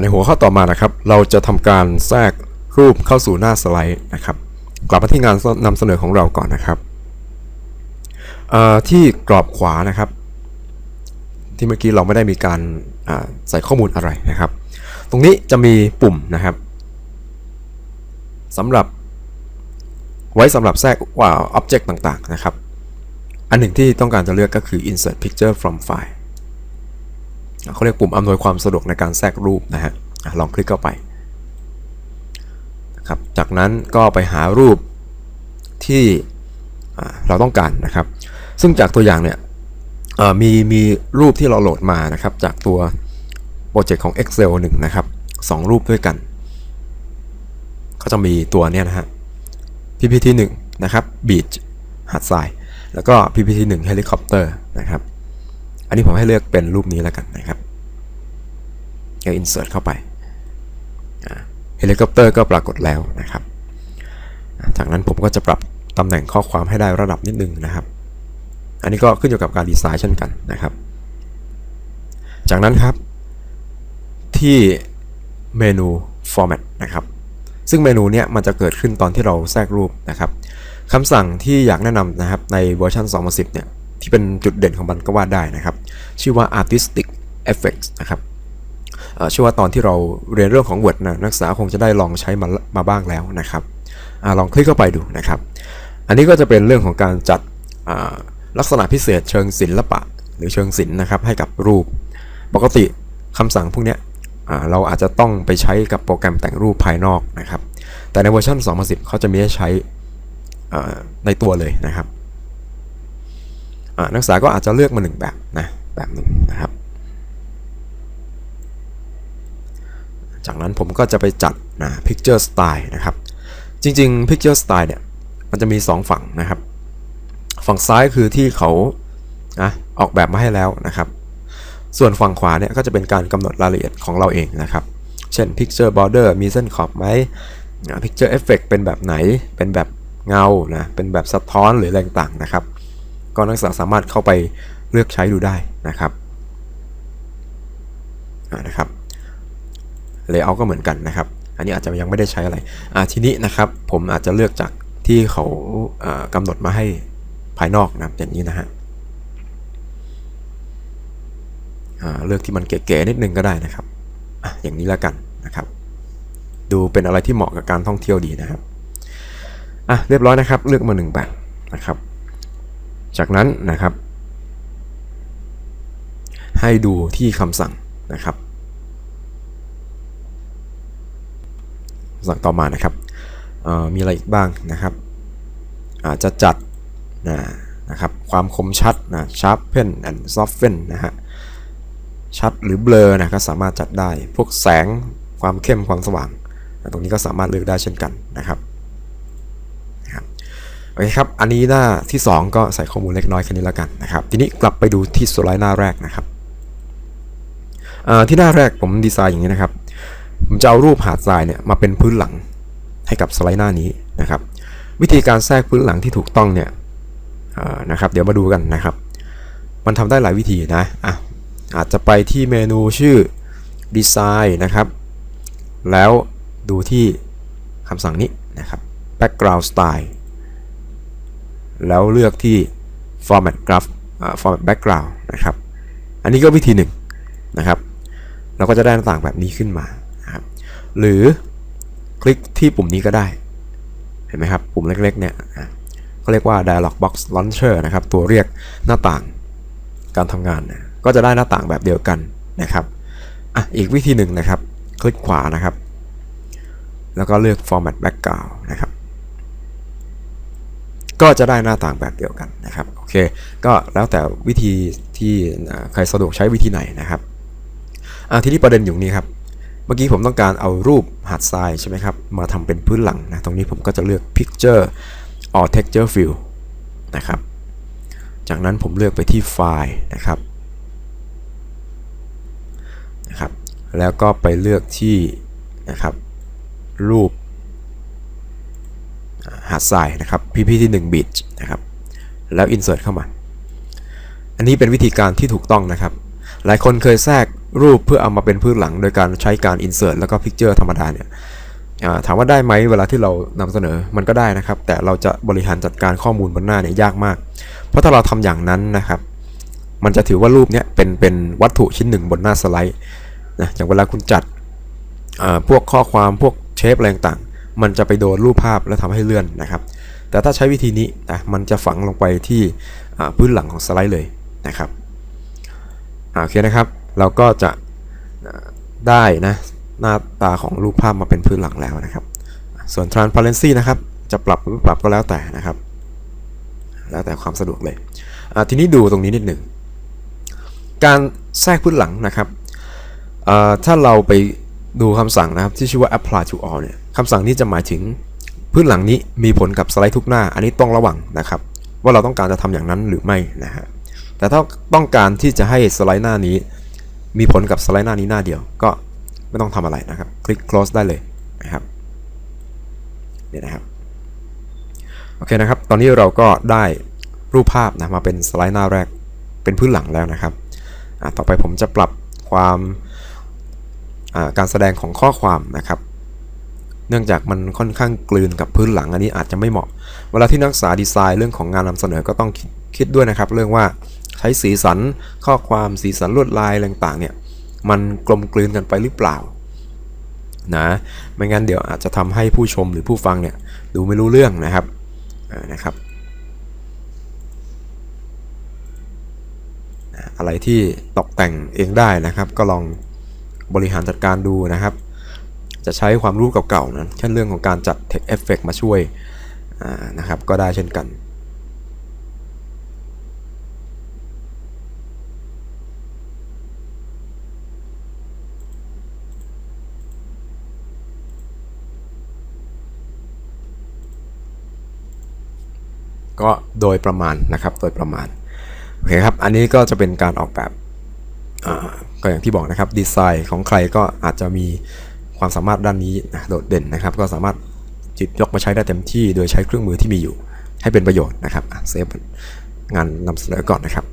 ในหัวข้อต่อมานะครับ เราจะทำการแทรกรูปเข้าสู่หน้าสไลด์นะครับ กลับมาที่งานนำเสนอของเราก่อนนะครับที่กรอบขวานะครับ ที่เมื่อกี้เราไม่ได้มีการใส่ข้อมูลอะไรนะครับ ตรงนี้จะมีปุ่มนะครับสำหรับไว้สำหรับแทรกว่า object ต่างๆนะครับ อันหนึ่งที่ต้องการจะเลือกก็คือ insert picture from file เขาเรียกปุ่มอำนวยความสะดวกในการแทรกรูปนะฮะลองคลิกเข้าไปนะครับจากนั้นก็ไปหารูปที่เราต้องการนะครับ ซึ่งจากตัวอย่างเนี่ยมีมีรูปที่เราโหลดมานะครับ จากตัวโปรเจกต์ของ Excel 1 นะครับสองรูปด้วยกันก็จะมีตัวเนี้ยนะฮะ PPT 1 นะครับ Beach หาดทราย แล้วก็ PPT 1 Helicopter นะครับ อันนี้ผมให้เลือกเป็นรูปนี้แล้วกันนะครับก็ insert เข้าไปเฮลิคอปเตอร์ก็ปรากฏแล้วนะครับ จากนั้นผมก็จะปรับตำแหน่งข้อความให้ได้ระดับนิดนึงนะครับ อันนี้ก็ขึ้นอยู่กับการดีไซน์เช่นกันนะครับ จากนั้นครับที่เมนู format นะครับ ซึ่งเมนูเนี้ยมันจะเกิดขึ้นตอนที่เราแทรกรูปนะครับคำสั่งที่อยากแนะนำนะครับในเวอร์ชัน2010 เนี่ย ที่เป็นจุดเด่นของมันก็ว่าได้นะครับ ชื่อว่า artistic effects นะครับเชื่อว่าตอนที่เราเรียนเรื่องของ Word นะนักศึกษาคงจะได้ลองใช้มามาบ้างแล้วนะครับอลองคลิกเข้าไปดูนะครับ อันนี้ก็จะเป็นเรื่องของการจัดลักษณะพิเศษเชิงศิลปะ หรือเชิงศิลป์นะครับให้กับรูป ปกติคำสั่งพวกนี้เราอาจจะต้องไปใช้กับโปรแกรมแต่งรูปภายนอกนะครับ แต่ในเวอร์ชัน2010 เขาจะมีให้ใช้ในตัวเลยนะครับ นักศึกษาก็อาจจะเลือกมาหนึ่งแบบนะแบบหนึ่งนะครับ จากนั้นผมก็จะไปจัดนะ picture style นะครับ จริงๆ picture style เนี่ยมันจะมี 2 ฝั่งนะครับ ฝั่งซ้ายคือที่เขานะออกแบบมาให้แล้วนะครับ ส่วนฝั่งขวาเนี่ยก็จะเป็นการกำหนดรายละเอียดของเราเองนะครับ เช่น picture border มีเส้นขอบไหม picture effect เป็นแบบไหนเป็นแบบเงานะเป็นแบบสะท้อนหรืออะไรต่างๆนะครับ ก็นักศึกษาสามารถเข้าไปเลือกใช้ดูได้นะครับนะครับ layout ก็เหมือนกันนะครับ อันนี้อาจจะยังไม่ได้ใช้อะไรอ่าทีนี้นะครับผมอาจจะเลือกจากที่เขาอ่ากำหนดมาให้ภายนอกนะอย่างนี้นะฮะเลือกที่มันเก๋ๆนิดนึงก็ได้นะครับออย่างนี้แล้วกันนะครับ ดูเป็นอะไรที่เหมาะกับการท่องเที่ยวดีนะครับอะเรียบร้อยนะครับ เลือกมาหนึ่งแบบนะครับ จากนั้นนะครับ ให้ดูที่คำสั่งนะครับสั่งต่อมานะครับมีอะไรอีกบ้างนะครับ อาจจะจัดนะนะครับความคมชัดนะ sharpen and soften นะฮะชัดหรือเบลอนะก็สามารถจัดได้ พวกแสงความเข้มความสว่างนะตรงนี้ก็สามารถเลือกได้เช่นกันนะครับ โอเคครับ อันนี้หน้าที่ 2 ก็ใส่ข้อมูลเล็กน้อยแค่นี้แล้วกันนะครับ ทีนี้กลับไปดูที่สไลด์หน้าแรกนะครับอ่าที่หน้าแรกผมดีไซน์อย่างนี้นะครับ ผมจะเอารูปหาดทรายเนี่ยมาเป็นพื้นหลังให้กับสไลด์หน้านี้นะครับ วิธีการแทรกพื้นหลังที่ถูกต้องเนี่ยอ่านะครับ เดี๋ยวมาดูกันนะครับ มันทำได้หลายวิธีนะอะอาจจะไปที่เมนูชื่อ Design นะครับ แล้วดูที่คำสั่งนี้นะครับ Background Style แล้วเลือกที่ Format Graph Format Background นะครับ อันนี้ก็วิธีหนึ่งนะครับ เราก็จะได้หน้าต่างแบบนี้ขึ้นมานะครับหรือคลิกที่ปุ่มนี้ก็ได้ เห็นไหมครับ ปุ่มเล็กๆ เนี่ยอะเขาเรียกว่า Dialog Box Launcher นะครับ ตัวเรียกหน้าต่างการทำงานนะก็จะได้หน้าต่างแบบเดียวกันนะครับอะอีกวิธีหนึ่งนะครับ คลิกขวานะครับ แล้วก็เลือก format background นะครับ ก็จะได้หน้าต่างแบบเดียวกันนะครับโอเคก็แล้วแต่วิธีที่ใครสะดวกใช้วิธีไหนนะครับทีนี้ประเด็นอยู่นี้ครับเมื่อกี้ผมต้องการเอารูปหาดทรายใช่ไหมครับมาทำเป็นพื้นหลังนะตรงนี้ผมก็จะเลือก picture or texture fill นะครับจากนั้นผมเลือกไปที่ไฟล์นะครับนะครับ แล้วก็ไปเลือกที่นะครับรูป หาดทรายนะครับ ppt 1 bit นะครับ แล้ว insert เข้ามา อันนี้เป็นวิธีการที่ถูกต้องนะครับ หลายคนเคยแทรกรูปเพื่อเอามาเป็นพื้นหลัง โดยการใช้การ insert แล้วก็ picture ธรรมดาเนี่ยถามว่าได้ไหมเวลาที่เรานำเสนอมันก็ได้นะครับ แต่เราจะบริหารจัดการข้อมูลบนหน้าเนี่ยยากมาก เพราะถ้าเราทำอย่างนั้นนะครับ มันจะถือว่ารูปเนี้ยเป็นเป็นวัตถุชิ้นหนึ่งบนหน้าสไลด์นะอย่างเวลาคุณจัดพวกข้อความพวกเชฟอะไรต่าง มันจะไปโดนรูปภาพแล้วทำให้เลื่อนนะครับ แต่ถ้าใช้วิธีนี้นะมันจะฝังลงไปที่พื้นหลังของสไลด์เลยนะครับอ่าโอเคนะครับ เราก็จะได้นะหน้าตาของรูปภาพมาเป็นพื้นหลังแล้วนะครับ ส่วน transparency นะครับ จะปรับหรือไม่ปรับก็แล้วแต่นะครับ แล้วแต่ความสะดวกเลย ทีนี้ดูตรงนี้นิดหนึ่ง การแทรกพื้นหลังนะครับ ถ้าเราไปดูคำสั่งนะครับที่ชื่อว่า apply to all เนี่ย คำสั่งนี้จะหมายถึงพื้นหลังนี้มีผลกับสไลด์ทุกหน้า อันนี้ต้องระวังนะครับ ว่าเราต้องการจะทำอย่างนั้นหรือไม่นะฮะแต่ถ้าต้องการที่จะให้สไลด์หน้านี้ มีผลกับสไลด์หน้านี้หน้าเดียว ก็ไม่ต้องทำอะไรนะครับ คลิก close ได้เลยนะครับเนี่ยนะครับโอเคนะครับ ตอนนี้เราก็ได้รูปภาพนะมาเป็นสไลด์หน้าแรกเป็นพื้นหลังแล้วนะครับต่อไปผมจะปรับความการแสดงของข้อความนะครับ เนื่องจากมันค่อนข้างกลืนกับพื้นหลังอันนี้อาจจะไม่เหมาะ เวลาที่นักศึกษาดีไซน์เรื่องของงานนำเสนอก็ต้องคิดคิดด้วยนะครับ เรื่องว่าใช้สีสันข้อความสีสันลวดลายอะไรต่างๆเนี่ยมันกลมกลืนกันไปหรือเปล่านะไม่งั้นเดี๋ยวอาจจะทำให้ผู้ชมหรือผู้ฟังเนี่ยดูไม่รู้เรื่องนะครับนะครับอะไรที่ตกแต่งเองได้นะครับ ก็ลองบริหารจัดการดูนะครับ จะใช้ความรู้เก่าๆนะเช่นเรื่องของการจัด Text Effect มาช่วยนะครับก็ได้เช่นกันก็โดยประมาณนะครับโดยประมาณโอเคครับอันนี้ก็จะเป็นการออกแบบก็อย่างที่บอกนะครับดีไซน์ของใครก็อาจจะมี ความสามารถด้านนี้โดดเด่นนะครับ ก็สามารถจิตยกมาใช้ได้เต็มที่ โดยใช้เครื่องมือที่มีอยู่ ให้เป็นประโยชน์นะครับเซฟงานนำเสนอก่อนนะครับ